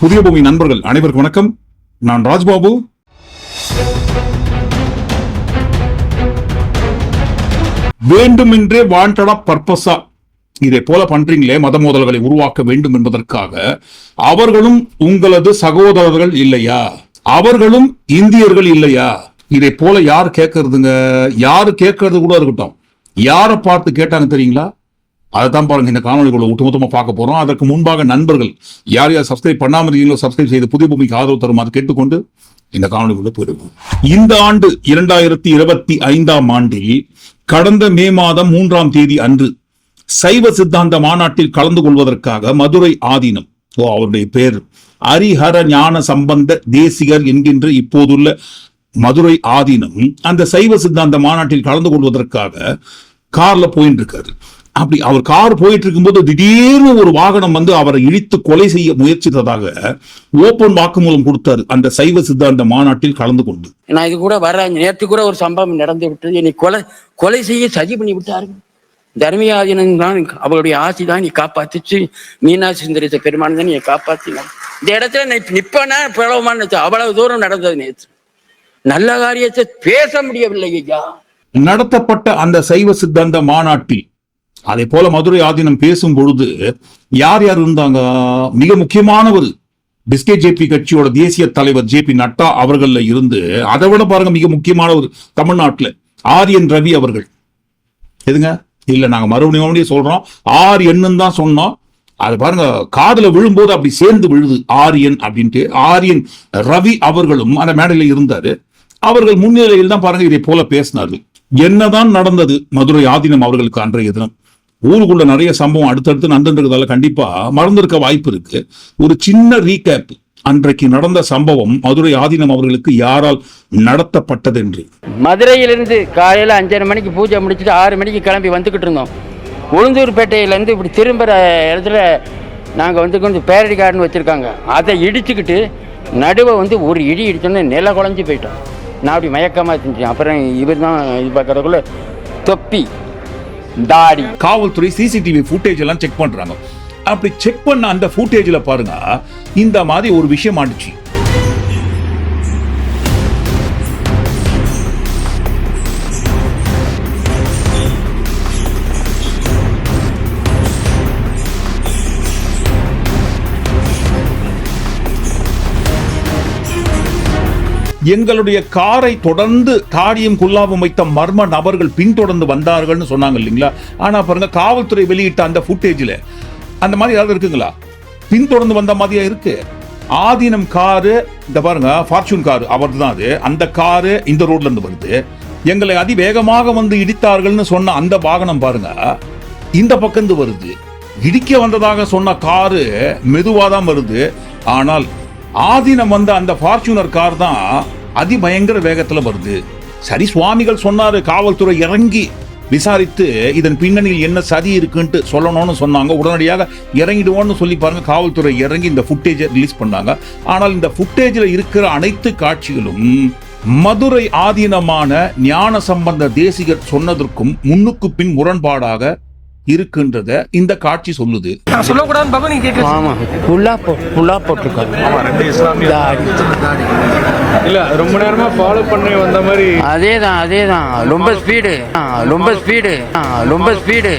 புதிய பூமி நண்பர்கள் அனைவருக்கும் வணக்கம். நான் ராஜ்பாபு. வேண்டுமென்றே வாண்டடா பர்பஸா இதை போல பண்றீங்களே மத மோதல்களை உருவாக்க வேண்டும் என்பதற்காக. அவர்களும் உங்களது சகோதரர்கள் இல்லையா? அவர்களும் இந்தியர்கள் இல்லையா? இதை போல யார் கேட்கறதுங்க? யாரு கேட்கறது கூட இருக்கட்டும். யாரை பார்த்து கேட்டாங்க தெரியுங்களா? அதை தான் பாருங்க இந்த காணொலிகளை ஒட்டுமொத்தமாக பார்க்க போறோம். அதற்கு முன்பாக நண்பர்கள் யார் யார் சப்ஸ்கிரைப் பண்ணாமல் இருக்கீங்களோ சப்ஸ்கிரைப் செய்து புதிய பூமிக்கு ஆதரவு தருமாறு கேட்டுக்கொண்டு இந்த காணொலிக்குள்ள போயிருக்கும் இந்த ஆண்டு இரண்டாயிரத்தி இருபத்தி ஐந்தாம் ஆண்டில் கடந்த மே மாதம் மூன்றாம் தேதி அன்று சைவ சித்தாந்த மாநாட்டில் கலந்து கொள்வதற்காக மதுரை ஆதீனம் ஓ அவருடைய பேர் ஹரிஹர ஞான சம்பந்த தேசிகர் என்கின்ற இப்போதுள்ள மதுரை ஆதீனம் அந்த சைவ சித்தாந்த மாநாட்டில் கலந்து கொள்வதற்காக கார்ல போயிட்டு இருக்காரு அப்படி அவர் கார் போயிட்டு இருக்கும்போது திடீர்னு ஒரு வாகனம் வந்து அவரை இழித்து கொலை செய்ய முயற்சித்ததாக ஓபன் வாக்குமூலம் கொடுத்தாரு அந்த சைவ சித்தாந்த மாநாட்டில் கலந்து கொண்டு. நான் இது கூட வர்றேன் நேற்று கூட ஒரு சம்பவம் நடந்து விட்டது. என்னை கொலை கொலை செய்ய சதி பண்ணி விட்டார்கள். தர்மியாதீனம் தான் அவளுடைய ஆசி தான் நீ காப்பாத்திச்சு. மீனாட்சி சுந்தரித்த பெருமான் தான் நீ காப்பாத்தினார். இந்த இடத்துல நிப்பனா நினைச்சேன். அவ்வளவு தூரம் நடந்தது நேற்று. நல்ல காரியத்தை பேச முடியவில்லை ஐயா. நடத்தப்பட்ட அந்த சைவ சித்தாந்த மாநாட்டில் அதே போல மதுரை ஆதீனம் பேசும் பொழுது யார் யார் இருந்தாங்க? மிக முக்கியமானவர் பிஸ்கே ஜேபி கட்சியோட தேசிய தலைவர் ஜே பி நட்டா அவர்கள்ல இருந்து அதை விட பாருங்க மிக முக்கியமானவர் தமிழ்நாட்டுல ஆரியன் ரவி அவர்கள். எதுங்க? இல்ல நாங்க மறுபடியும் மறுபடியும் சொல்றோம். ஆர் தான் சொன்னோம். அது பாருங்க காதுல விழும்போது அப்படி சேர்ந்து விழுது ஆரியன் அப்படின்ட்டு. ஆரியன் ரவி அவர்களும் அந்த மேடையில் இருந்தாரு. அவர்கள் முன்னிலையில் தான் பாருங்க இதை போல பேசினார்கள். என்னதான் நடந்தது மதுரை ஆதீனம் அவர்களுக்கு அன்றைய தினம்? ஊருக்குள்ள நிறைய சம்பவம் அடுத்தடுத்து நடந்துருக்கிறதால கண்டிப்பா மறந்திருக்க வாய்ப்பு இருக்கு. ஒரு சின்ன ரீகேப் அன்றைக்கு நடந்த சம்பவம் மதுரை ஆதீனம் அவர்களுக்கு யாரால் நடத்தப்பட்டது என்று. மதுரையிலிருந்து காலையில் அஞ்சரை மணிக்கு பூஜை முடிச்சுட்டு ஆறு மணிக்கு கிளம்பி வந்துக்கிட்டு இருந்தோம். உளுந்தூர்பேட்டையிலேருந்து இப்படி திரும்புகிற இடத்துல நாங்கள் வந்து கொஞ்சம் பேரடி கார்டன் வச்சுருக்காங்க. அதை இடிச்சுக்கிட்டு நடுவை வந்து ஒரு இடி இடிச்சோன்னே நில குழஞ்சி போயிட்டோம். நான் அப்படி மயக்கமாக செஞ்சேன் அப்புறம் இவர் தான் இது பார்க்குறதுக்குள்ள தொப்பி. தாடி. காவல்துறை சிசிடிவி ஃபுட்டேஜ் எல்லாம் செக் பண்றாங்க. அப்படி செக் பண்ண அந்த ஃபுட்டேஜில் பாருங்க இந்த மாதிரி ஒரு விஷயம் ஆண்டுச்சு. எங்களுடைய காரை தொடர்ந்து தாடியும் குல்லாவும் வைத்த மர்ம நபர்கள் பின்தொடர்ந்து வந்தார்கள்னு சொன்னாங்க இல்லைங்களா? ஆனால் பாருங்க காவல்துறை வெளியிட்ட அந்த ஃபுட்டேஜில் அந்த மாதிரி ஏதாவது இருக்குங்களா? பின்தொடர்ந்து வந்த மாதிரியா இருக்கு? ஆதீனம் காரு இந்த பாருங்க ஃபார்ச்சூன் காரு அவரது தான் அது. அந்த காரு இந்த ரோட்ல இருந்து வருது. எங்களை அதிவேகமாக வந்து இடித்தார்கள்னு சொன்ன அந்த வாகனம் பாருங்க இந்த பக்கம் இருந்து வருது. இடிக்க வந்ததாக சொன்ன காரு மெதுவாக தான் வருது. ஆனால் ஆதீனம் வந்த அந்த ஃபார்ச்சூனர் கார் தான் அதிபயங்கர வேகத்தில் வருது. சரி சுவாமிகள் சொன்னார் காவல்துறை இறங்கி விசாரித்து இதன் பின்னணியில் என்ன சதி இருக்குன்ட்டு சொல்லணும்னு சொன்னாங்க. உடனடியாக இறங்கிடுவோம்னு சொல்லி பாருங்க காவல்துறை இறங்கி இந்த ஃபுட்டேஜை ரிலீஸ் பண்ணாங்க. ஆனால் இந்த ஃபுட்டேஜில் இருக்கிற அனைத்து காட்சிகளும் மதுரை ஆதீனமான ஞான சம்பந்த தேசிகர் சொன்னதற்கும் முன்னுக்கு பின் முரண்பாடாக இருக்கின்றத இந்த காட்சி சொல்லுது. கேட்க ஆமாம் ஃபுல்லாக போ ஃபுல்லாக போட்டிருக்காங்க ரெண்டு இஸ்லாமிய தாடி. இல்ல ரொம்ப நேரமா ஃபாலோ பண்ணி வந்த மாதிரி. அதே தான் அதே தான் ரொம்ப ஸ்பீடு ரொம்ப ஸ்பீடு ரொம்ப ஸ்பீடு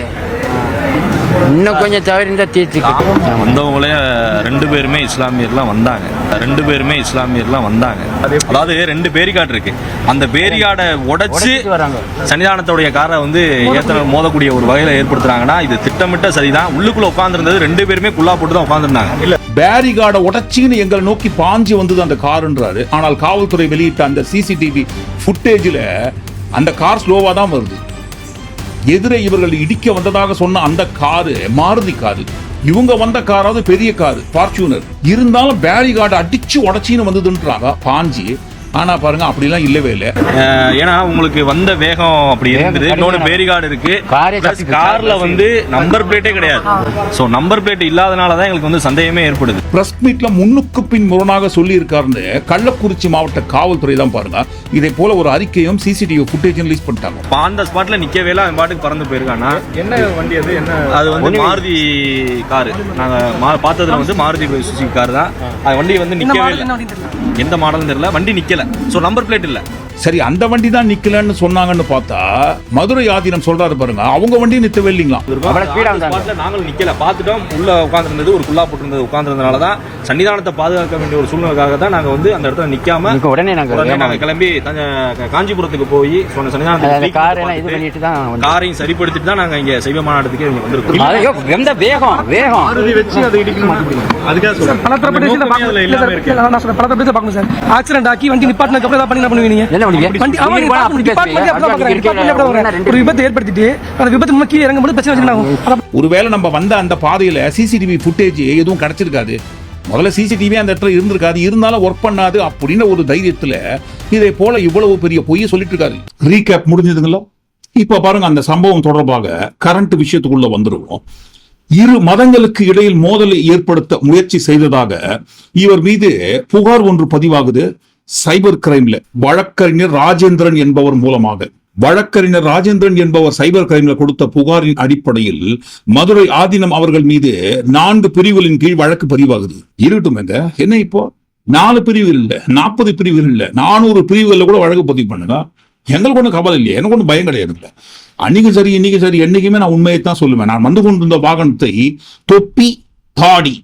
இன்னும் கொஞ்சம் தவறிந்தா தீர்த்துக்கிட்டு வந்தவங்களே ரெண்டு பேருமே இஸ்லாமியர்லாம் வந்தாங்க. ரெண்டு பேருமே இஸ்லாமியர்லாம் வந்தாங்க. அதாவது ரெண்டு பேரிகார்டு இருக்கு. அந்த பேரிகார்டை உடைச்சு. சன்னிதானத்துடைய காரை வந்து ஏத்த மோதக்கூடிய ஒரு வகையில ஏற்படுத்துறாங்கன்னா இது திட்டமிட்ட சரிதான். உள்ளுக்குள்ள உட்காந்துருந்தது ரெண்டு பேருமே குல்லா போட்டு தான் உட்காந்துருந்தாங்க பேரிகார்டை உடைச்சின்னு எங்களை நோக்கி பாஞ்சு வந்தது அந்த காருன்றாரு. ஆனால் காவல்துறை வெளியிட்ட அந்த சிசிடிவி ஃபுட்டேஜில் அந்த கார் ஸ்லோவா தான் வருது. எதிரே இவர்கள் இடிக்க வந்ததாக சொன்ன அந்த காரு மாருதி காரு. இவங்க வந்த காராவது பெரிய காரு ஃபார்ச்சூனர். இருந்தாலும் பேரிகார்டு அடிச்சு உடச்சின்னு வந்ததுன்றாங்க பாஞ்சி. ஆனா பாருங்க அப்படிலாம் இல்லவே இல்லை. ஏன்னா உங்களுக்கு வந்த வேகம் அப்படி இருக்குது. இன்னொன்று பேரிகார்டு இருக்கு. கார்ல வந்து நம்பர் பிளேட்டே கிடையாது. ஸோ நம்பர் பிளேட் இல்லாதனால தான் எங்களுக்கு வந்து சந்தேகமே ஏற்படுது. பிரஸ் மீட்ல முன்னுக்கு பின் முரணாக சொல்லி இருக்காருன்னு கள்ளக்குறிச்சி மாவட்ட காவல்துறை தான் பாருங்க. இதே போல ஒரு அறிக்கையும் சிசிடிவி ஃபுட்டேஜும் ரிலீஸ் பண்ணிட்டாங்க. இப்போ அந்த ஸ்பாட்ல நிக்கவே இல்லை அவன் பாட்டுக்கு பறந்து போயிருக்கானா என்ன வண்டி அது? என்ன? அது வந்து மாருதி காரு. நாங்க மா- பார்த்ததுல வந்து மாருதி சுசுகி கார் தான். அது வண்டி வந்து நிக்கவே இல்லை. எந்த மாடல்னு தெரியல. வண்டி நிக்கல. ஸோ நம்பர் பிளேட் இல்ல. சரி அந்த வண்டி தான் நிக்கலன்னு சொன்னாங்கன்னு பார்த்தா மதுரை ஆதீனம் சொல்றாரு பாருங்க அவங்க வண்டி நிறுத்தவே இல்லைங்களா? நாங்களும் நிக்கல. பார்த்துட்டோம். உள்ள உட்காந்துருந்தது ஒரு குல்லா போட்டிருந்தது உட்காந்துருந்தனால தான் சன்னிதானத்தை பாதுகாக்க வேண்டிய ஒரு சூழ்நிலைக்காக தான் நாங்க வந்து அந்த இடத்துல நிக்காம உடனே நாங்க கிளம்பி காஞ்சிபுரத்துக்கு போய் சொன்ன சன்னிதானத்துக்கு அந்த தூக்கி கார் எல்லாம் இது பார்த்துட்டு, பண்ணிட்டு தான் வந்தோம். காரையும் சரிப்படுத்திட்டு தான் நாங்க இங்க சைவ மாநாட்டத்துக்கு இங்க வந்திருக்கோம். எந்த வேகம் வேகம். வச்சு அதை இடிக்கணும் அதுக்காக சொல்றேன். நோக்கமே அதுல பார்க்கணும். சார். ஆக்சிடென்ட் ஆக்கி வண்டி நிப்பாட்டினதுக்கு அப்புறம் என்ன பண்ணுவீங்க ஒரு விபத்து ஏற்படுத்திட்டு அந்த விபத்து கீழே இறங்கும்போது பிரச்சனை ஒருவேளை நம்ம வந்த அந்த பாதையில சிசிடிவி ஃபுட்டேஜ் எதுவும் கிடைச்சிருக்காது. முதல்ல சிசிடிவி அந்த இடத்துல இருந்திருக்காது. இருந்தாலும் ஒர்க் பண்ணாது அப்படின்னு ஒரு தைரியத்துல இதே போல இவ்வளவு பெரிய பொய்யை சொல்லிட்டு இருக்காரு. ரீகேப் முடிஞ்சதுங்களா? இப்ப பாருங்க அந்த சம்பவம் தொடர்பாக கரண்ட் விஷயத்துக்குள்ள வந்துருவோம். இரு மதங்களுக்கு இடையில் மோதலை ஏற்படுத்த முயற்சி செய்ததாக இவர் மீது புகார் ஒன்று பதிவாகுது. சைபர் கிரைம்ல வழக்கறிஞர் ராஜேந்திரன் என்பவர் மூலமாக. வழக்கறிஞர் ராஜேந்திரன் என்பவர் சைபர் கிரைம்ல கொடுத்த புகாரின் அடிப்படையில் மதுரை ஆதீனம் அவர்கள் மீது நான்கு பிரிவுகளின் கீழ் வழக்கு பதிவாகுது. இருக்கட்டும் என்ன இப்போ? நாலு பிரிவு இல்ல நாற்பது பிரிவு இல்ல நானூறு பிரிவுகள்ல கூட வழக்கு பதிவு பண்ணுங்க எங்களுக்கு ஒன்றும் கவலை இல்லையே எனக்கு ஒன்றும் பயம் கிடையாது இல்ல. அன்னைக்கு சரி இன்னைக்கு சரி என்னைக்குமே நான் உண்மையை தான் சொல்லுவேன். நான் வந்து கொண்டிருந்த வாகனத்தை தொப்பி தாடி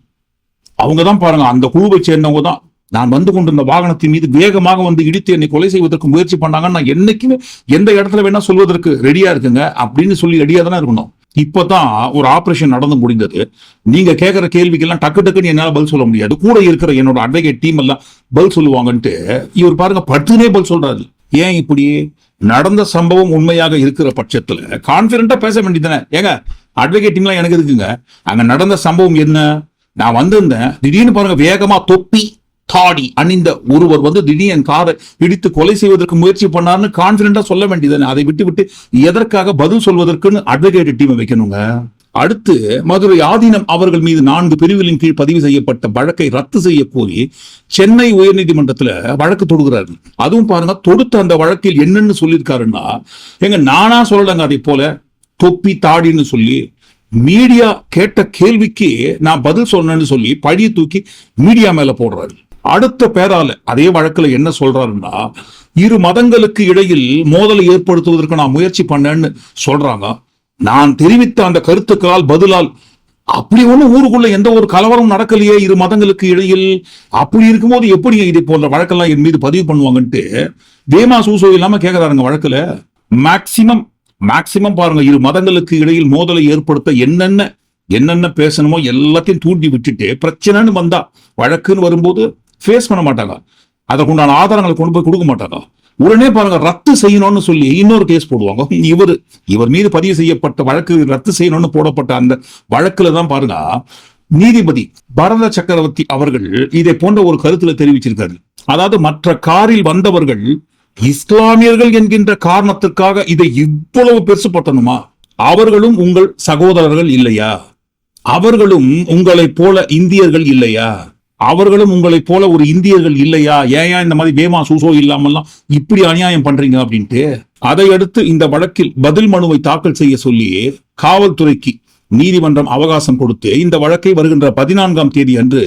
அவங்க தான் பாருங்க அந்த குழுவை சேர்ந்தவங்க தான் நான் வந்து கொண்டிருந்த வாகனத்தின் மீது வேகமாக வந்து இடித்து என்னை கொலை செய்வதற்கு முயற்சி பண்ணாங்கன்னு நான் என்னைக்குமே எந்த இடத்துல வேணா சொல்வதற்கு ரெடியா இருக்குங்க அப்படின்னு சொல்லி ரெடியா தானே இருக்கணும். இப்பதான் ஒரு ஆபரேஷன் நடந்து முடிந்தது. நீங்க கேட்கிற கேள்விக்கெல்லாம் டக்கு டக்குன்னு என்னால பதில் சொல்ல முடியாது. கூட இருக்கிற என்னோட அட்வொகேட் டீம் எல்லாம் பதில் சொல்லுவாங்கன்ட்டு இவர் பாருங்க பட்டுனே பதில் சொல்றாரு. ஏன் இப்படி? நடந்த சம்பவம் உண்மையாக இருக்கிற பட்சத்துல கான்பிடண்டா பேச வேண்டியதானே ஏங்க அட்வொகேட் டீம்லாம் எனக்கு இருக்குங்க அங்க நடந்த சம்பவம் என்ன? நான் வந்திருந்தேன். திடீர்னு பாருங்க வேகமா தொப்பி தாடி அணிந்த ஒருவர் வந்து திடீர் என் காரை இடித்து கொலை செய்வதற்கு முயற்சி பண்ணாருன்னு கான்பிடண்டா சொல்ல வேண்டியது அதை விட்டு விட்டு எதற்காக பதில் சொல்வதற்குன்னு அட்வொகேட் டீமை வைக்கணுங்க? அடுத்து மதுரை ஆதீனம் அவர்கள் மீது நான்கு பிரிவுகளின் கீழ் பதிவு செய்யப்பட்ட வழக்கை ரத்து செய்ய கோரி சென்னை உயர்நீதிமன்றத்தில் வழக்கு தொடுகிறார்கள் அதுவும் பாருங்க தொடுத்த அந்த வழக்கில் என்னன்னு சொல்லியிருக்காருன்னா எங்க நானா சொல்லலங்க அதை போல தொப்பி தாடின்னு சொல்லி மீடியா கேட்ட கேள்விக்கு நான் பதில் சொன்னேன்னு சொல்லி பழியை தூக்கி மீடியா மேல போடுறாரு. அடுத்த பேரால அதே வழக்குல என்ன சொல்றாருன்னா இரு மதங்களுக்கு இடையில் மோதலை ஏற்படுத்துவதற்கு நான் முயற்சி பண்ணேன்னு சொல்றாங்க. நான் தெரிவித்த அந்த கருத்துக்களால் பதிலால் அப்படி ஒண்ணு ஊருக்குள்ள எந்த ஒரு கலவரம் நடக்கலையே இரு மதங்களுக்கு இடையில். அப்படி இருக்கும்போது எப்படி இதை போன்ற வழக்கெல்லாம் என் மீது பதிவு பண்ணுவாங்கன்ட்டு வேமா சூசோ இல்லாம கேக்குறாருங்க வழக்குல. மேக்சிமம் மேக்சிமம் பாருங்க இரு மதங்களுக்கு இடையில் மோதலை ஏற்படுத்த என்னென்ன என்னென்ன பேசணுமோ எல்லாத்தையும் தூண்டி விட்டுட்டு பிரச்சனைன்னு வந்தா வழக்குன்னு வரும்போது ஃபேஸ் பண்ண மாட்டாங்க. அதற்குண்டான ஆதாரங்களை கொண்டு போய் கொடுக்க மாட்டாங்க. உடனே பாருங்க ரத்து செய்யணும்னு சொல்லி இன்னொரு கேஸ் போடுவாங்க. இவர் இவர் மீது பதிவு செய்யப்பட்ட வழக்கு ரத்து செய்யணும்னு போடப்பட்ட அந்த வழக்குல தான் பாருங்க நீதிபதி பரத சக்கரவர்த்தி அவர்கள் இதை போன்ற ஒரு கருத்துல தெரிவிச்சிருக்காரு. அதாவது மற்ற காரில் வந்தவர்கள் இஸ்லாமியர்கள் என்கின்ற காரணத்திற்காக இதை இவ்வளவு பெருசுப்படுத்தணுமா அவர்களும் உங்கள் சகோதரர்கள் இல்லையா? அவர்களும் உங்களைப் போல இந்தியர்கள் இல்லையா? அவர்களும் உங்களைப் போல ஒரு இந்தியர்கள் இல்லையா? ஏன் இந்த மாதிரி பேமா சூசோ இல்லாமல்லாம் இப்படி அநியாயம் பண்றீங்க அப்படின்ட்டு? அதை அடுத்து இந்த வழக்கில் பதில் மனுவை தாக்கல் செய்ய சொல்லி காவல்துறைக்கு நீதிமன்றம் அவகாசம் கொடுத்து இந்த வழக்கை வருகின்ற பதினான்காம் தேதி அன்று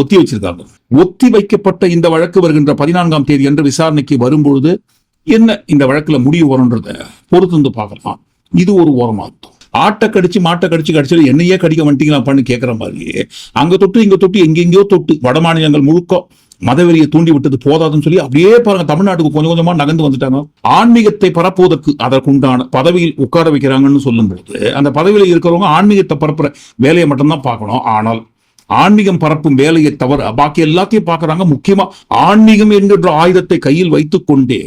ஒத்தி வச்சிருக்காங்க. ஒத்தி வைக்கப்பட்ட இந்த வழக்கு வருகின்ற பதினான்காம் தேதி அன்று விசாரணைக்கு வரும்பொழுது என்ன இந்த வழக்குல முடிவு வரும்ன்றத பொறுத்து வந்து பார்க்கலாம். இது ஒரு ஓரமா இருக்கும் ஆட்டை கடிச்சு மாட்டை கடிச்சு கடிச்சு என்னையே கடிக்க வந்துட்டீங்களாப்பான்னு கேட்குற மாதிரி அங்க தொட்டு இங்க தொட்டு எங்கெங்கயோ தொட்டு வட மாநிலங்கள் முழுக்க மதவெறியை தூண்டி விட்டது போதாதுன்னு சொல்லி அப்படியே பாருங்க தமிழ்நாட்டுக்கு கொஞ்சம் கொஞ்சமா நகர்ந்து வந்துட்டாங்க. ஆன்மீகத்தை பரப்புவதற்கு அதற்குண்டான பதவியில் உட்கார வைக்கிறாங்கன்னு சொல்லும்போது அந்த பதவியில இருக்கிறவங்க ஆன்மீகத்தை பரப்புற வேலையை மட்டும்தான் பார்க்கணும். ஆனால் ஆன்மீகம் பரப்பும் வேலையை தவிர பாக்கி எல்லாத்தையும் பார்க்கறாங்க. முக்கியமா ஆன்மீகம் என்கின்ற ஆயுதத்தை கையில் வைத்துக்கொண்டே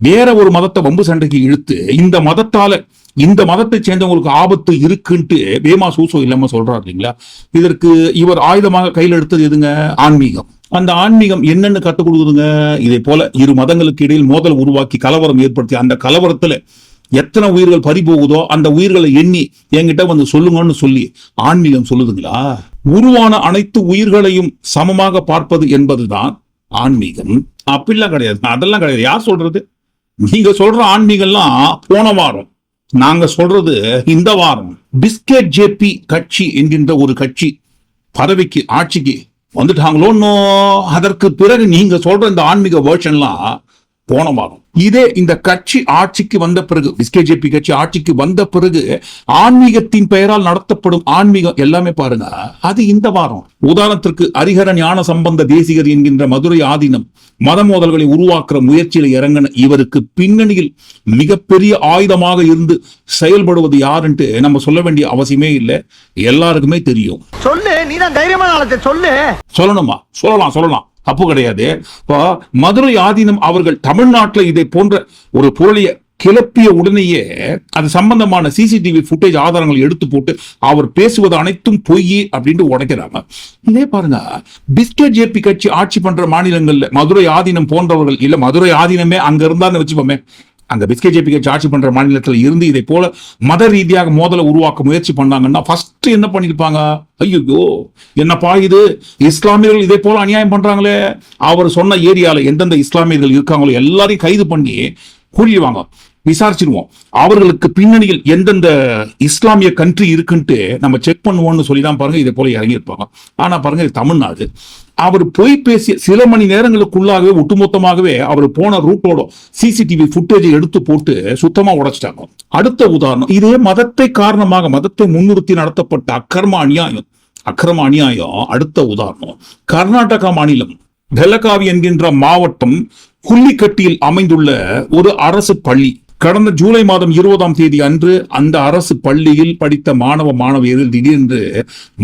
வேற ஒரு மதத்தை வம்பு சண்டைக்கு இழுத்து இந்த மதத்தால இந்த மதத்தை சேர்ந்தவங்களுக்கு ஆபத்து இருக்குன்ட்டு வேமா சூசோ இல்லாம சொல்றாரு இல்லைங்களா? இதற்கு இவர் ஆயுதமாக கையில் எடுத்தது எதுங்க? ஆன்மீகம். அந்த ஆன்மீகம் என்னென்னு கற்றுக் கொடுக்குதுங்க? இதே போல இரு மதங்களுக்கு இடையில் மோதல் உருவாக்கி கலவரம் ஏற்படுத்தி அந்த கலவரத்துல எத்தனை உயிர்கள் பறி போகுதோ அந்த உயிர்களை எண்ணி என்கிட்ட வந்து சொல்லுங்கன்னு சொல்லி ஆன்மீகம் சொல்லுதுங்களா? உருவான அனைத்து உயிர்களையும் சமமாக பார்ப்பது என்பதுதான் ஆன்மீகம். அப்படிலாம் கிடையாது. அதெல்லாம் கிடையாது. யார் சொல்றது? நீங்க சொல்ற ஆன்மீகம்லாம் போன வாரம் நாங்க சொல்றது இந்த வாரம் பிஸ்கெட் ஜேபி கட்சி என்கின்ற ஒரு கட்சி பதவிக்கு ஆட்சிக்கு வந்துட்டாங்களோ அதற்கு பிறகு நீங்க சொல்ற இந்த ஆன்மீக வேர்ஷன்லாம் போன வாரம் இதே இந்த கட்சி ஆட்சிக்கு வந்த பிறகு பிஸ்கேஜேபி கட்சி ஆட்சிக்கு வந்த பிறகு ஆன்மீகத்தின் பெயரால் நடத்தப்படும் ஆன்மீகம் எல்லாமே பாருங்க. அது இந்த வாரம். உதாரணத்திற்கு ஹரிஹர ஞான சம்பந்த தேசிகர் என்கின்ற மதுரை ஆதீனம் மத மோதல்களை உருவாக்குற முயற்சியில் இறங்கின இவருக்கு பின்னணியில் மிகப்பெரிய ஆயுதமாக இருந்து செயல்படுவது யாருன்ட்டு நம்ம சொல்ல வேண்டிய அவசியமே இல்லை. எல்லாருக்குமே தெரியும். சொல்லு நீ தான் தைரியமான சொல்லு. சொல்லணுமா? சொல்லலாம் சொல்லலாம். அப்போ கிடையாது. இப்போ மதுரை ஆதீனம் அவர்கள் தமிழ்நாட்டில் இதை போன்ற ஒரு பொருளிய கிளப்பிய உடனேயே அது சம்பந்தமான சிசிடிவி ஃபுட்டேஜ் ஆதாரங்கள் எடுத்து போட்டு அவர் பேசுவது அனைத்தும் பொய் அப்படின்ட்டு உடைக்கிறாங்க. இதே பாருங்க பிஸ்கெட் ஜேபி கட்சி ஆட்சி பண்ற மாநிலங்கள்ல மதுரை ஆதீனம் போன்றவர்கள் இல்ல மதுரை ஆதீனமே அங்க இருந்தான்னு வச்சுப்போமே அங்க பிஸ்கே ஜேபி ஆட்சி பண்ற மாநிலத்தில் இருந்து இதை போல மத ரீதியாக மோதலை உருவாக்க முயற்சி பண்ணாங்கன்னா ஃபர்ஸ்ட் என்ன பண்ணிருப்பாங்க? ஐயோ என்னப்பா இது? இஸ்லாமியர்கள் இதே போல அநியாயம் பண்றாங்களே. அவர் சொன்ன ஏரியால எந்தெந்த இஸ்லாமியர்கள் இருக்காங்களோ எல்லாரையும் கைது பண்ணி கூறிடுவாங்க. விசாரிச்சிருவோம் அவர்களுக்கு பின்னணியில் எந்தெந்த இஸ்லாமிய கண்ட்ரி இருக்குன்ட்டு நம்ம செக் பண்ணுவோம்னு சொல்லி தான் பாருங்க இதை போல இறங்கியிருப்பாங்க. ஆனா பாருங்க இது தமிழ்நாடு. அவர் போய் பேசிய சில மணி நேரங்களுக்குள்ளாகவே ஒட்டுமொத்தமாகவே அவர் போன ரூட்டோட சிசிடிவி ஃபுட்டேஜை எடுத்து போட்டு சுத்தமா உடைச்சிட்டாங்க. அடுத்த உதாரணம் இதே மதத்தை காரணமாக மதத்தை முன்னிறுத்தி நடத்தப்பட்ட அக்கர்ம அநியாயம் அக்கிரம அநியாயம். அடுத்த உதாரணம் கர்நாடகா மாநிலம் பெலகாவி என்கின்ற மாவட்டம் குள்ளிக்கட்டியில் அமைந்துள்ள ஒரு அரசு பள்ளி. கடந்த ஜூலை மாதம் இருபதாம் தேதி அன்று அந்த அரசு பள்ளியில் படித்த மாணவ மாணவியர்கள் திடீரென்று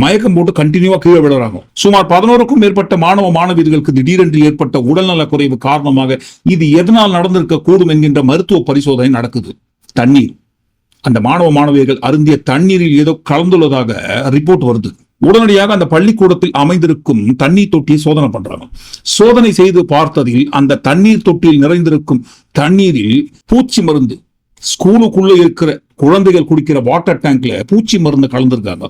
மயக்கம் போட்டு கண்டினியூவா கீழே விடுறாங்க சுமார் பதினோருக்கும் மேற்பட்ட மாணவ மாணவியர்களுக்கு திடீரென்று ஏற்பட்ட உடல்நல குறைவு காரணமாக இது எதனால் நடந்திருக்க கூடும் என்கின்ற மருத்துவ பரிசோதனை நடக்குது. தண்ணீர். அந்த மாணவ மாணவியர்கள் அருந்திய தண்ணீரில் ஏதோ கலந்துள்ளதாக ரிப்போர்ட் வருது. உடனடியாக அந்த பள்ளிக்கூடத்தில் அமைந்திருக்கும் தண்ணீர் தொட்டியை சோதனை பண்றாங்க. சோதனை செய்து பார்த்ததில் அந்த தண்ணீர் தொட்டியில் நிறைந்திருக்கும் தண்ணீரில் பூச்சி மருந்து ஸ்கூலுக்குள்ள இருக்கிற குழந்தைகள் குடிக்கிற வாட்டர் டேங்க்ல பூச்சி மருந்து கலந்திருக்காங்க.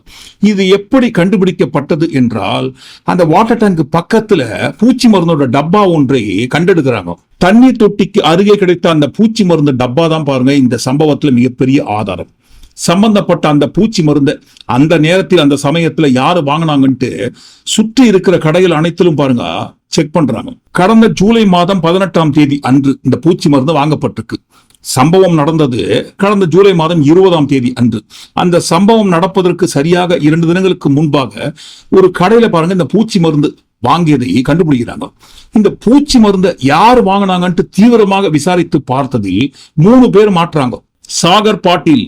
இது எப்படி கண்டுபிடிக்கப்பட்டது என்றால் அந்த வாட்டர் டேங்க் பக்கத்துல பூச்சி மருந்தோட டப்பா ஒன்றை கண்டெடுக்கிறாங்க. தண்ணீர் தொட்டிக்கு அருகே கிடைத்த அந்த பூச்சி மருந்து டப்பா தான் பாருங்க இந்த சம்பவத்துல மிகப்பெரிய ஆதாரம். சம்பந்தப்பட்ட அந்த பூச்சி மருந்தை அந்த நேரத்தில் அந்த சமயத்துல யாரு வாங்கினாங்கன்ட்டு சுற்றி இருக்கிற கடைகள் அனைத்திலும் பாருங்க செக் பண்றாங்க. கடந்த ஜூலை மாதம் பதினெட்டாம் தேதி அன்று இந்த பூச்சி மருந்து வாங்கப்பட்டிருக்கு. சம்பவம் நடந்தது கடந்த ஜூலை மாதம் இருபதாம் தேதி அன்று. அந்த சம்பவம் நடப்பதற்கு சரியாக இரண்டு தினங்களுக்கு முன்பாக ஒரு கடையில பாருங்க இந்த பூச்சி மருந்து வாங்கியதை கண்டுபிடிக்கிறாங்க. இந்த பூச்சி மருந்தை யார் வாங்கினாங்கன்ட்டு தீவிரமாக விசாரித்து பார்த்ததில் மூணு பேர் மாற்றாங்க. சாகர் பாட்டீல்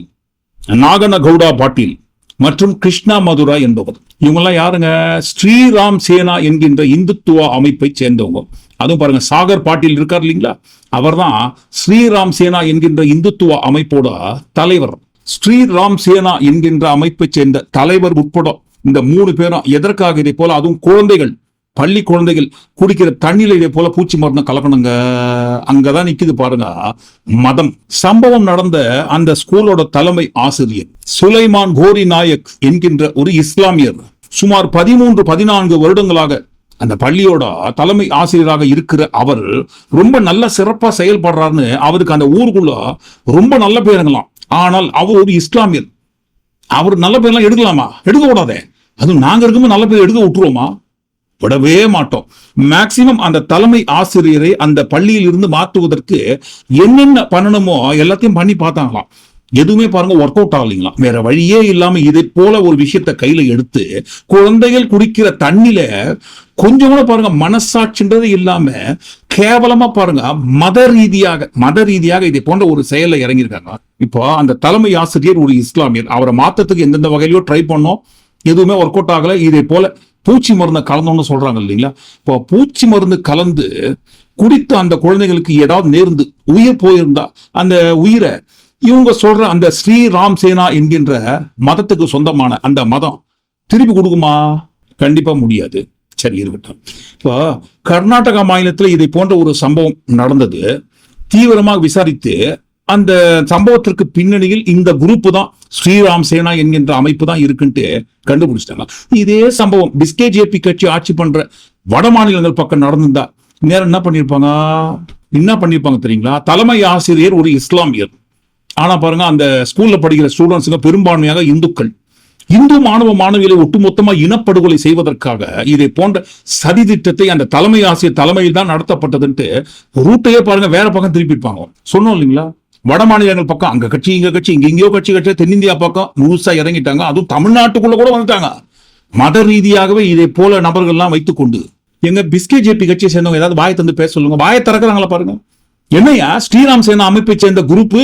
நாகனகவுடா பாட்டீல் மற்றும் கிருஷ்ணா மதுரா என்பவர். இவங்கெல்லாம் யாருங்க? ஸ்ரீராம் சேனா என்கின்ற இந்துத்துவ அமைப்பை சேர்ந்தவங்க. அதுவும் பாருங்க சாகர் பாட்டீல் இருக்கார் இல்லைங்களா? அவர்தான் ஸ்ரீராம் சேனா என்கின்ற இந்துத்துவ அமைப்போட தலைவர். ஸ்ரீராம் சேனா என்கின்ற அமைப்பை சேர்ந்த தலைவர் உட்பட இந்த மூணு பேரும் எதற்காக இதை போல? அதுவும் குழந்தைகள். பள்ளி குழந்தைகள் குடிக்கிற தண்ணியில இதே போல பூச்சி மருந்து கலக்கணுங்க. அங்கதான் நிக்குது பாருங்க. மதம். சம்பவம் நடந்த அந்த ஸ்கூலோட தலைமை ஆசிரியர் சுலைமான் கோரி நாயக் என்கின்ற ஒரு இஸ்லாமியர் சுமார் பதிமூன்று பதினான்கு வருடங்களாக அந்த பள்ளியோட தலைமை ஆசிரியராக இருக்கிற அவர் ரொம்ப நல்ல சிறப்பா செயல்படுறாருன்னு அவருக்கு அந்த ஊருக்குள்ள ரொம்ப நல்ல பேருங்களாம். ஆனால் அவர் ஒரு இஸ்லாமியர். அவர் நல்ல பேர்லாம் எடுக்கலாமா? எடுக்க கூடாதே. அதுவும் நாங்க இருக்கும்போது நல்ல பேர் எடுக்க விட்டுருவோமா? விடவே மாட்டோம். மேக்சிமம் அந்த தலைமை ஆசிரியரை அந்த பள்ளியில் இருந்து மாற்றுவதற்கு என்னென்ன பண்ணணுமோ எல்லாத்தையும் பண்ணி பார்த்தாங்களாம். எதுவுமே பாருங்க ஒர்க் அவுட் ஆகலைங்களாம். வேற வழியே இல்லாம இதை போல ஒரு விஷயத்த கையில எடுத்து குழந்தைகள் குடிக்கிற தண்ணில கொஞ்சம் கூட பாருங்க மனசாட்சின்றது இல்லாம கேவலமா பாருங்க மத ரீதியாக மத ரீதியாக இதை போன்ற ஒரு செயல்ல இறங்கியிருக்காங்க. இப்போ அந்த தலைமை ஆசிரியர் ஒரு இஸ்லாமியர். அவரை மாத்தத்துக்கு எந்தெந்த வகையிலயோ ட்ரை பண்ணோம். எதுவுமே ஒர்க் அவுட் ஆகல. இதை போல பூச்சி மருந்தை கலந்தோம்னு சொல்றாங்க இல்லைங்களா? இப்போ பூச்சி மருந்து கலந்து குடித்த அந்த குழந்தைகளுக்கு ஏதாவது நேர்ந்து உயிர் போயிருந்தா அந்த உயிரை இவங்க சொல்ற அந்த ஸ்ரீராம் சேனா என்கின்ற மதத்துக்கு சொந்தமான அந்த மதம் திருப்பி கொடுக்குமா? கண்டிப்பா முடியாது. சரி இருக்கட்டும். இப்போ கர்நாடகா மாநிலத்தில் இதை போன்ற ஒரு சம்பவம் நடந்தது. தீவிரமாக விசாரித்து அந்த சம்பவத்திற்கு பின்னணியில் இந்த குரூப் தான் ஸ்ரீராம் சேனா என்கின்ற அமைப்பு தான் இருக்குன்ட்டு கண்டுபிடிச்சிட்டாங்க. இதே சம்பவம் பிஸ்கே ஜேபி கட்சி ஆட்சி பண்ற வட மாநிலங்கள் பக்கம் நடந்திருந்தா நேரம் என்ன பண்ணிருப்பாங்க? என்ன பண்ணிருப்பாங்க தெரியுங்களா? தலைமை ஆசிரியர் ஒரு இஸ்லாமியர். ஆனா பாருங்க அந்த ஸ்கூல்ல படிக்கிற ஸ்டூடெண்ட்ஸுங்க பெரும்பான்மையாக இந்துக்கள். இந்து மாணவ மாணவிகளை ஒட்டுமொத்தமா இனப்படுகொலை செய்வதற்காக இதை போன்ற சதி திட்டத்தை அந்த தலைமை ஆசிரியர் தலைமையில் தான் நடத்தப்பட்டதுன்ட்டு ரூட்டையே பாருங்க வேற பக்கம் திருப்பிப்பாங்க சொன்னோம் இல்லைங்களா? வட மாநிலங்கள் பக்கம் அங்க கட்சி இங்க கட்சி இங்க எங்கேயோ கட்சி கட்சி தென்னிந்தியா பக்கம் முழுசா இறங்கிட்டாங்க. அதுவும் தமிழ்நாட்டுக்குள்ள கூட வந்துட்டாங்க. மத ரீதியாகவே இதை போல நபர்கள்லாம் வைத்துக்கொண்டு. எங்க பிஸ்கே ஜேபி கட்சியை சேர்ந்தவங்க ஏதாவது வாயை தந்து பேச சொல்லுங்க. வாயை திறக்கிறாங்களா பாருங்க. என்னையா? ஸ்ரீராம் சேனா அமைப்பை சேர்ந்த குரூப்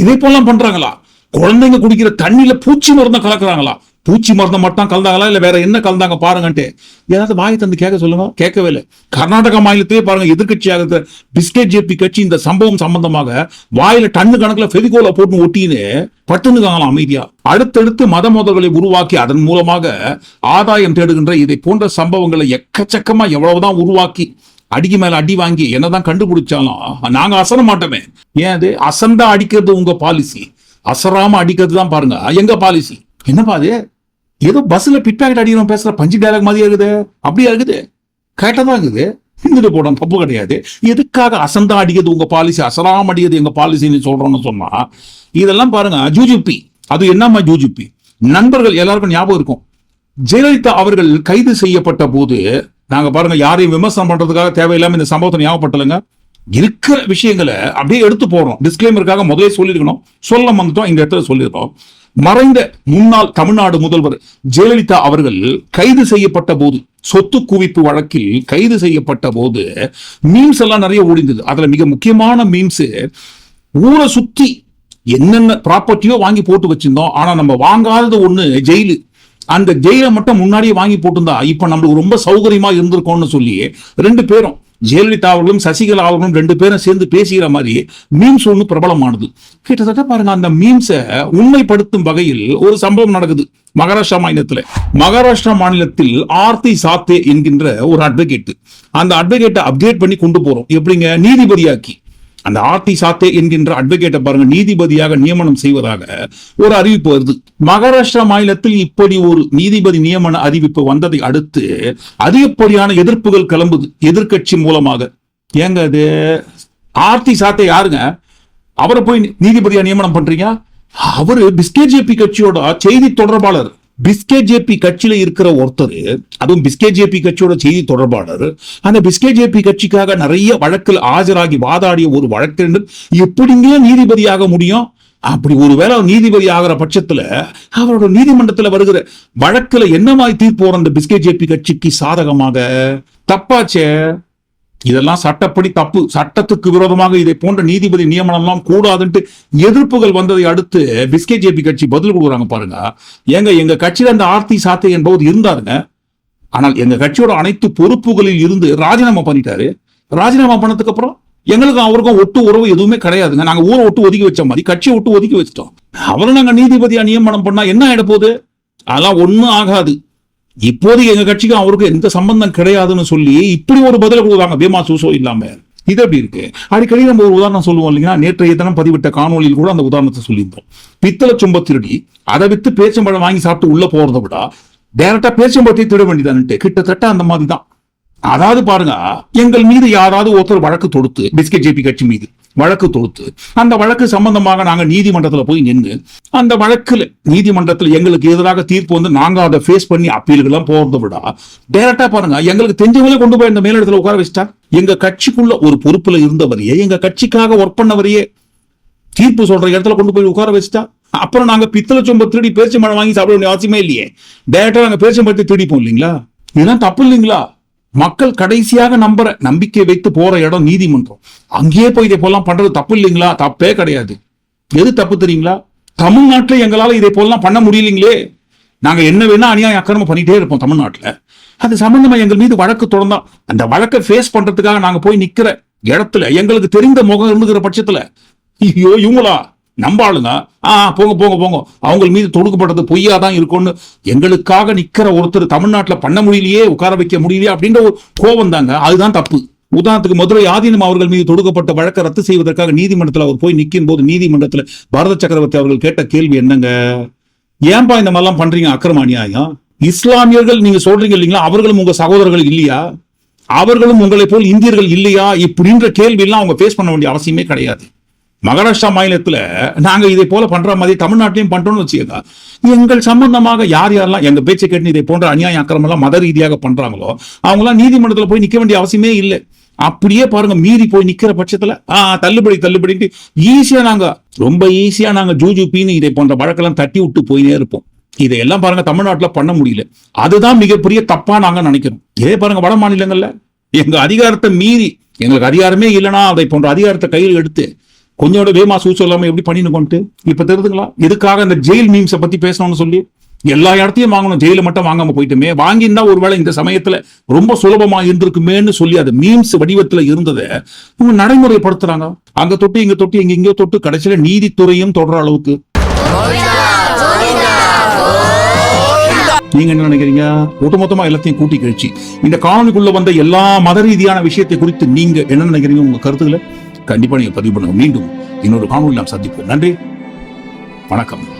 இதே போலாம் பண்றாங்களா? குழந்தைங்க குடிக்கிற தண்ணியில பூச்சி மருந்த கலக்குறாங்களா? பூச்சி மருந்தை மட்டும் கலந்தாங்களா? இல்ல வேற என்ன கலந்தாங்க பாருங்கன்ட்டு. ஏதாவது வாயை தந்து கேட்க சொல்லுங்க. கேட்கவே இல்லை. கர்நாடகா மாநிலத்திலே பாருங்க எதிர்கட்சியாக இருக்கிற பிஸ்கெட் ஜேபி கட்சி இந்த சம்பவம் சம்பந்தமாக வாயில டன்னு கணக்குல பெதிகோல போட்டு ஒட்டின்னு பட்டுனுக்காங்களாம் அமைதியா. அடுத்தடுத்து மத மோதல்களை உருவாக்கி அதன் மூலமாக ஆதாயம் தேடுகின்ற இதை போன்ற சம்பவங்களை எக்கச்சக்கமா எவ்வளவுதான் உருவாக்கி அடிக்கு மேல அடி வாங்கி என்னதான் கண்டுபிடிச்சாலும் நாங்க அசர மாட்டோமே. ஏன் அது? அசந்தா அடிக்கிறது உங்க பாலிசி அசராம அடிக்கிறது தான் பாருங்க. எங்க பாலிசி என்னப்பா அது? ஏதோ பஸ்ல பிட் பேக்கெட் அடிக்கிறோம் பேசுற பஞ்சு டயலாக் மாதிரியா இருக்குது. அப்படியா இருக்குது? தான் இருக்குது. இருந்துட்டு போடும் தப்பு கிடையாது. எதுக்காக அசந்தா அடிக்கிறது உங்க பாலிசி அசராம அடிக்கிறது எங்க பாலிசின்னு சொல்றோம்னு சொன்னா இதெல்லாம் பாருங்க ஜூஜிபி அது என்னம்மா ஜூஜிபி நண்பர்கள் எல்லாருக்கும் ஞாபகம் இருக்கும். ஜெயலலிதா அவர்கள் கைது செய்யப்பட்ட போது நாங்க பாருங்க யாரையும் விமர்சனம் பண்றதுக்காக தேவையில்லாம இந்த சம்பவத்தை ஞாபகப்பட்டலைங்க இருக்கிற விஷயங்களை அப்படியே எடுத்து போடுறோம் டிஸ்கிளைமருக்காக முதலே சொல்லியிருக்கணும். சொல்ல வந்துட்டோம் இந்த இடத்துல சொல்லியிருக்கோம். மறைந்த முன்னாள் தமிழ்நாடு முதல்வர் ஜெயலலிதா அவர்கள் கைது செய்யப்பட்ட போது சொத்து குவிப்பு வழக்கில் கைது செய்யப்பட்ட போது மீம்ஸ் எல்லாம் நிறைய ஓடிந்தது. அதுல மிக முக்கியமான மீம்ஸ் ஊரை சுத்தி என்னென்ன ப்ராப்பர்ட்டியோ வாங்கி போட்டு வச்சிருந்தோம். ஆனா நம்ம வாங்காதது ஒண்ணு ஜெயிலு. அந்த ஜெயிலை மட்டும் முன்னாடியே வாங்கி போட்டிருந்தா இப்ப நம்மளுக்கு ரொம்ப சௌகரியமா இருந்திருக்கோம்னு சொல்லி ரெண்டு பேரும் ஜெயலலிதா அவர்களும் சசிகலா அவர்களும் ரெண்டு பேரும் சேர்ந்து பேசுகிற மாதிரி மீம்ஸ் ஒன்று பிரபலமானது. கிட்டத்தட்ட பாருங்க அந்த மீம்ஸை உண்மைப்படுத்தும் வகையில் ஒரு சம்பவம் நடக்குது. மகாராஷ்டிரா மாநிலத்தில். மகாராஷ்டிரா மாநிலத்தில் ஆர்த்தி சாத்தே என்கின்ற ஒரு அட்வொகேட் அந்த அட்வொகேட்டை அப்டேட் பண்ணி கொண்டு போறோம். எப்படிங்க? நீதிபதியாக்கி. அந்த ஆர்டி சாத்தே என்கின்ற அட்வொகேட்டை பாருங்க நீதிபதியாக நியமனம் செய்வதாக ஒரு அறிவிப்பு வருது. மகாராஷ்டிரா மாநிலத்தில் இப்படி ஒரு நீதிபதி நியமன அறிவிப்பு வந்ததை அடுத்து அதிகப்படியான எதிர்ப்புகள் கிளம்புது எதிர்க்கட்சி மூலமாக? ஏங்க அது? ஆர்த்தி சாத்தே யாருங்க? அவரை போய் நீதிபதியா நியமனம் பண்றீங்க? அவரு பிஸ்கே ஜேபி கட்சியோட செய்தி தொடர்பாளர். பிஸ்கே ஜேபி கட்சியில இருக்கிற ஒருத்தர் அதுவும் பிஸ்கே ஜேபி கட்சியோட செய்தி தொடர்பாளர் அந்த பிஸ்கே ஜேபி கட்சிக்காக நிறைய வழக்கில் ஆஜராகி வாதாடிய ஒரு வழக்கறிஞர் எப்படிங்க நீதிபதியாக முடியும்? அப்படி ஒருவேளை நீதிபதி ஆகிற பட்சத்துல அவரோட நீதிமன்றத்துல வருகிற வழக்குல என்ன மாதிரி தீர்ப்பு வரும் அந்த பிஸ்கே ஜேபி கட்சிக்கு சாதகமாக? தப்பாச்சே. இதெல்லாம் சட்டப்படி தப்பு. சட்டத்துக்கு விரோதமாக இதை போன்ற நீதிபதி நியமனம்லாம் கூடாதுன்ட்டு எதிர்ப்புகள் வந்ததை அடுத்து பிஸ்கே ஜேபி கட்சி பதில் கொடுக்குறாங்க பாருங்க. ஏங்க எங்க கட்சியில அந்த ஆர்த்தி சாத்தை என்பவர் இருந்தாருங்க. ஆனால் எங்க கட்சியோட அனைத்து பொறுப்புகளில் இருந்து ராஜினாமா பண்ணிட்டாரு. ராஜினாமா பண்ணதுக்கு அப்புறம் எங்களுக்கும் அவருக்கும் ஒட்டு உறவு எதுவுமே கிடையாதுங்க. நாங்க ஊரை ஒட்டு ஒதுக்கி வச்ச மாதிரி கட்சியை ஒட்டு ஒதுக்கி வச்சிட்டோம். அவரை நாங்க நீதிபதியா நியமனம் பண்ணா என்ன ஆயிட போகுது அதெல்லாம் ஒண்ணும் ஆகாது. இப்போது எங்க கட்சிக்கும் அவருக்கும் எந்த சம்பந்தம் கிடையாதுன்னு சொல்லி இப்படி ஒரு பதில கொடுக்குறாங்க. பீமா சூசோ இல்லாம. இது எப்படி இருக்கு? அடிக்கடி நம்ம ஒரு உதாரணம் சொல்லுவோம் இல்லைங்களா? நேற்றைய தினம் பதிவிட்ட காணொலியில் கூட அந்த உதாரணத்தை சொல்லியிருந்தோம். பித்தளை சும்ப திருடி அதை வித்து பேச்சம்பழம் வாங்கி சாப்பிட்டு உள்ள போறதை விட டேரக்டா பேச்சம்பழத்தை திருட வேண்டியதான்ட்டு. கிட்டத்தட்ட அந்த மாதிரி தான். அதாவது பாருங்க எங்கள் மீது யாராவது ஒருத்தர் வழக்கு தொடுத்து பிஸ்கெட் ஜேபி கட்சி மீது வழக்கு தொடுத்து அந்த வழக்கு சம்பந்தமாக நாங்கள் நீதிமன்றத்தில் போய் நின்று அந்த வழக்கில் நீதிமன்றத்தில் எங்களுக்கு எதிராக தீர்ப்பு வந்து நாங்கள் அதை ஃபேஸ் பண்ணி அப்பீல்கள்லாம் போகிறத விட டேரக்டாக பாருங்க எங்களுக்கு தெரிஞ்சவங்களே கொண்டு போய் இந்த மேலிடத்தில் உட்கார வச்சுட்டா எங்க கட்சிக்குள்ள ஒரு பொறுப்புல இருந்தவரையே எங்க கட்சிக்காக ஒர்க் பண்ணவரையே தீர்ப்பு சொல்ற இடத்துல கொண்டு போய் உட்கார வச்சுட்டா அப்புறம் நாங்க பித்தளை சொம்ப திருடி பேச்சு மழை வாங்கி சாப்பிட வேண்டிய அவசியமே இல்லையே. டேரக்டா நாங்க பேச்சம்பழத்தை திருடிப்போம் இல்லைங்களா? இதெல்லாம் தப்பு இல்லைங்களா? மக்கள் கடைசியாக நம்புற நம்பிக்கை வைத்து போற இடம் நீதிமன்றம். அங்கேயே போய் இதை போலாம் பண்றது தப்பு இல்லைங்களா? தப்பே கிடையாது. எது தப்பு தெரியுங்களா? தமிழ்நாட்டில் எங்களால் இதை போலாம் பண்ண முடியலீங்களே. நாங்க என்ன வேணா அநியாயம் அக்கிரமம் பண்ணிட்டே இருப்போம் தமிழ்நாட்டில். அது சம்பந்தமா எங்கள் மீது வழக்கு தொடர்ந்தா அந்த வழக்கை ஃபேஸ் பண்றதுக்காக நாங்க போய் நிக்கிற இடத்துல எங்களுக்கு தெரிந்த முகம் இருந்துகிற பட்சத்துல ஐயோ இவங்களா? நம்ம ஆளுங்க ஆ போங்க போங்க போங்க. அவங்க மீது தொடுக்கப்பட்டது பொய்யா தான் இருக்கும்னு எங்களுக்காக நிக்கிற ஒருத்தர் தமிழ்நாட்டுல பண்ண முடியலையே உட்கார வைக்க முடியலையே அப்படின்ற ஒரு கோபம் தாங்க. அதுதான் தப்பு. உதாரணத்துக்கு மதுரை ஆதீனம் அவர்கள் மீது தொடுக்கப்பட்ட வழக்கை ரத்து செய்வதற்காக நீதிமன்றத்தில் அவர் போய் நிற்கும் போது நீதிமன்றத்தில் பாரத சக்கரவர்த்தி அவர்கள் கேட்ட கேள்வி என்னங்க? ஏன்பா இந்த மாதிரிலாம் பண்றீங்க அக்கிரம அநியாயம்? இஸ்லாமியர்கள் நீங்க சொல்றீங்க இல்லைங்களா அவர்களும் உங்க சகோதரர்கள் இல்லையா? அவர்களும் உங்களை போல் இந்தியர்கள் இல்லையா? இப்படின்ற கேள்வி எல்லாம் அவங்க ஃபேஸ் பண்ண வேண்டிய அவசியமே கிடையாது. மகாராஷ்டிரா மாநிலத்தில் நாங்கள் இதை போல பண்ற மாதிரி தமிழ்நாட்டிலையும் பண்றோம்னு வச்சுக்கோங்க. எங்கள் சம்பந்தமாக யார் யாரெல்லாம் எங்க பேச்சை கேட்டு இதை போன்ற அநியாய அக்கிரமம் எல்லாம் மத ரீதியாக பண்றாங்களோ அவங்களாம் நீதிமன்றத்தில் போய் நிக்க வேண்டிய அவசியமே இல்லை. அப்படியே பாருங்க மீறி போய் நிக்கிற பட்சத்துல ஆ தள்ளுபடி தள்ளுபடிட்டு ஈஸியா நாங்க ரொம்ப ஈஸியா நாங்க ஜூஜு பீனு இதை போன்ற வழக்கெல்லாம் தட்டி விட்டு போயினே இருப்போம். இதையெல்லாம் பாருங்க தமிழ்நாட்டில் பண்ண முடியல. அதுதான் மிகப்பெரிய தப்பா நாங்க நினைக்கிறோம். இதே பாருங்க வட மாநிலங்கள்ல எங்க அதிகாரத்தை மீறி எங்களுக்கு அதிகாரமே இல்லைனா அதை போன்ற அதிகாரத்தை கையில் எடுத்து கொஞ்சோட வேமா சூச்சு இல்லாம எப்படி பண்ணின்னு கொண்டு? இப்ப தெரியுதுங்களா? இதுக்காக இந்த ஜெயில் மீம்ஸை பத்தி பேசணும்னு சொல்லி எல்லா இடத்தையும் வாங்கணும். ஜெயில மட்டும் வாங்காம போயிட்டுமே. வாங்கியிருந்தா ஒருவேளை இந்த சமயத்துல ரொம்ப சுலபமா இருந்திருக்குமேன்னு சொல்லி அது மீம்ஸ் வடிவத்துல இருந்ததை இவங்க நடைமுறைப்படுத்துறாங்க. அங்க தொட்டு இங்க தொட்டு இங்க இங்கேயோ தொட்டு கடைசியில நீதித்துறையும் தொடர அளவுக்கு. நீங்க என்ன நினைக்கிறீங்க? ஒட்டுமொத்தமா எல்லாத்தையும் கூட்டி கழிச்சு. இந்த காணொலிக்குள்ள வந்த எல்லா மத ரீதியான விஷயத்தை குறித்து நீங்க என்ன நினைக்கிறீங்க? உங்க கருத்துக்களை? கண்டிப்பா நீங்கள் பதிவு பண்ணுங்க. மீண்டும் இன்னொரு காணொலி நாம் சந்திப்போம். நன்றி. வணக்கம்.